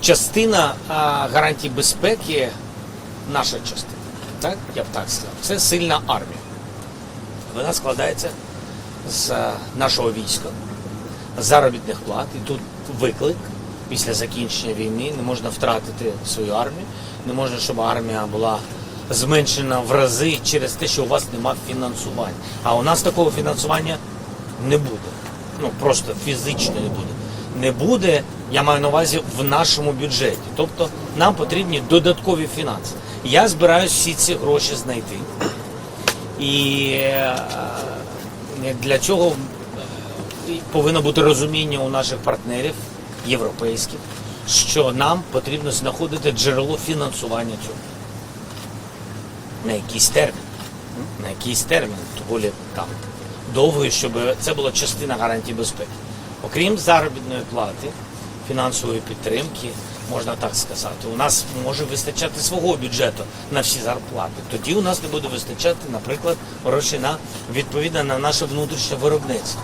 частина гарантій безпеки, наша частина, так? я б так сказав, це сильна армія. Вона складається з нашого війська, заробітних плат. І тут виклик після закінчення війни не можна втратити свою армію, не можна, щоб армія була зменшена в рази через те, що у вас немає фінансування. А у нас такого фінансування не буде. Ну просто фізично не буде. Не буде, я маю на увазі в нашому бюджеті. Тобто нам потрібні додаткові фінанси. Я збираюсь всі ці гроші знайти. І е, для цього е, повинно бути розуміння у наших партнерів європейських, що нам потрібно знаходити джерело фінансування цього. На якийсь термін. На якийсь термін, доволі там довгий, щоб це була частина гарантії безпеки. Окрім заробітної плати, фінансової підтримки, можна так сказати, у нас може вистачати свого бюджету на всі зарплати. Тоді у нас не буде вистачати, наприклад, грошей на відповідно на наше внутрішнє виробництво.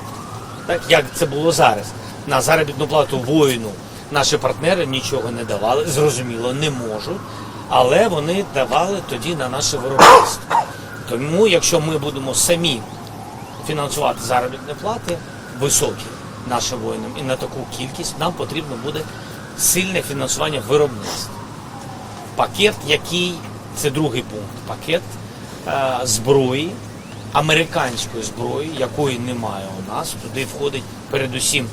Так як це було зараз. На заробітну плату воїну наші партнери нічого не давали, зрозуміло, не можуть, але вони давали тоді на наше виробництво. Тому, якщо ми будемо самі фінансувати заробітні плати високі нашим воїнам і на таку кількість, нам потрібно буде сильне фінансування виробництва. Пакет, який це другий пункт, пакет е, зброї, американської зброї, якої немає у нас. Туди входить передусім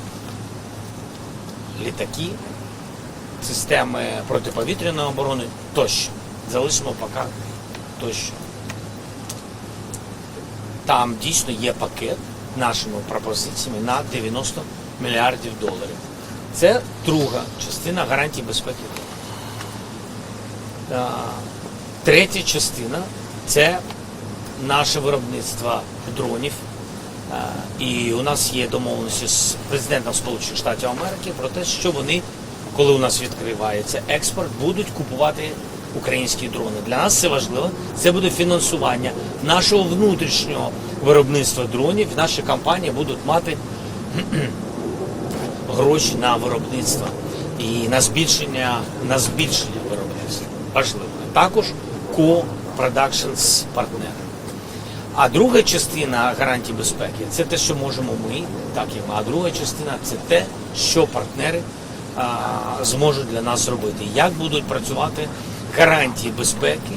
літаки, системи протиповітряної оборони тощо. Залишимо поки тощо. Там дійсно є пакет нашими пропозиціями на 90 мільярдів доларів. Це друга частина гарантій безпеки. Третя частина це наше виробництво дронів. І у нас є домовленості з президентом Сполучених Штатів Америки про те, що вони, коли у нас відкривається експорт, будуть купувати українські дрони. Для нас це важливо. Це буде фінансування нашого внутрішнього виробництва дронів. Наші компанії будуть мати гроші на виробництво і на збільшення, на збільшення виробництва. Важливо. Також ко-продакшн з партнерами. А друга частина гарантій безпеки це те, що можемо ми, так і ми. А друга частина це те, що партнери а, зможуть для нас зробити. Як будуть працювати гарантії безпеки